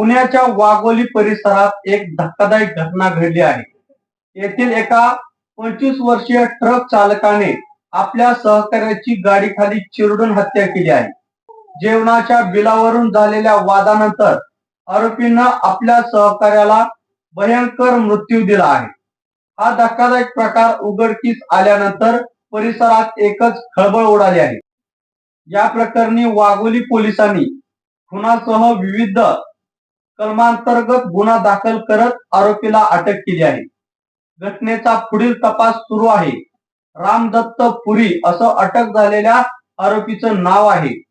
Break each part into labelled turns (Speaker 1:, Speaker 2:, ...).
Speaker 1: पुण्याच्या वाघोली परिसरात एक धक्कादायक घटना घडली आहे. येथील एका पंचवीस वर्षीय ट्रक चालकाने आपल्या सहकार्याची गाडी खाली चिरडून हत्या केली आहे. जेवणाच्या बिलावरून झालेल्या वादानंतर आरोपीनं आपल्या सहकार्याला भयंकर मृत्यू दिला आहे. हा धक्कादायक प्रकार उघडकीस आल्यानंतर परिसरात एकच खळबळ उडाली आहे. या प्रकरणी वाघोली पोलिसांनी खुनासह विविध कलमांतर्गत गुन्हा दाखल करत आरोपीला अटक केली आहे. घटनेचा पुढील तपास सुरू आहे. रामदत्त पुरी असं अटक झालेल्या आरोपीचं नाव आहे.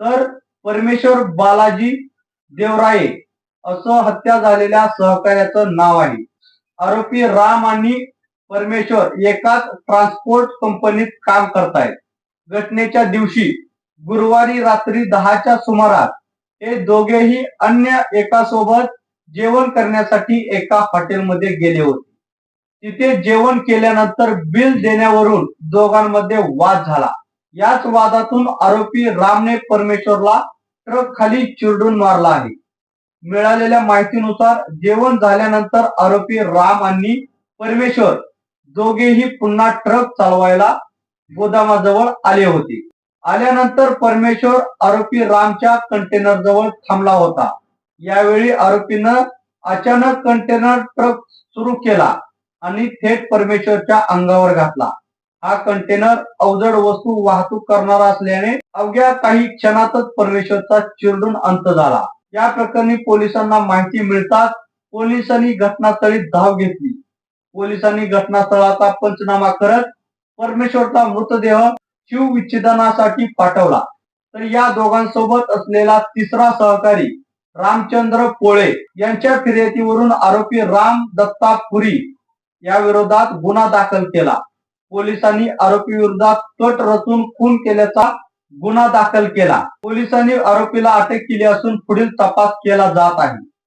Speaker 1: तर परमेश्वर बालाजी देवराये असं हत्या झालेल्या सहकार्याचं नाव आहे. आरोपी राम आणि परमेश्वर एकाच ट्रान्सपोर्ट कंपनीत काम करतायत. घटनेच्या दिवशी गुरुवारी रात्री दहाच्या सुमारास हे दोघेही अन्य एका सोबत जेवण करण्यासाठी एका हॉटेलमध्ये गेले होते. तिथे जेवण केल्यानंतर बिल देण्यावरून दोघांमध्ये वाद झाला. याच वादातून आरोपी रामने परमेश्वरला ट्रक खाली चिरडून मारला आहे. मिळालेल्या माहितीनुसार जेवण झाल्यानंतर आरोपी राम आणि परमेश्वर दोघेही पुन्हा ट्रक चालवायला गोदामाजवळ आले होते. आल्यानंतर परमेश्वर आरोपी रामच्या कंटेनर जवळ थांबला होता. यावेळी आरोपीनं अचानक कंटेनर ट्रक सुरू केला आणि थेट परमेश्वरच्या अंगावर घातला. हा कंटेनर अवजड वस्तू वाहतूक करणारा असल्याने अवघ्या काही क्षणातच परमेश्वरचा चिरडून अंत झाला. या प्रकरणी पोलिसांना माहिती मिळताच पोलिसांनी घटनास्थळी धाव घेतली. पोलिसांनी घटनास्थळाचा पंचनामा करत परमेश्वरचा मृतदेह शिवविच्छेदनासाठी पाठवला. तर या दोघांसोबत असलेला तिसरा सहकारी रामचंद्र पोळे यांच्या फिर्यादीवरून आरोपी राम दत्ता पुरी या विरोधात गुन्हा दाखल केला. पोलिसांनी आरोपी विरोधात कट रचून खून केल्याचा गुन्हा दाखल केला. पोलिसांनी आरोपीला अटक केली असून पुढील तपास केला जात आहे.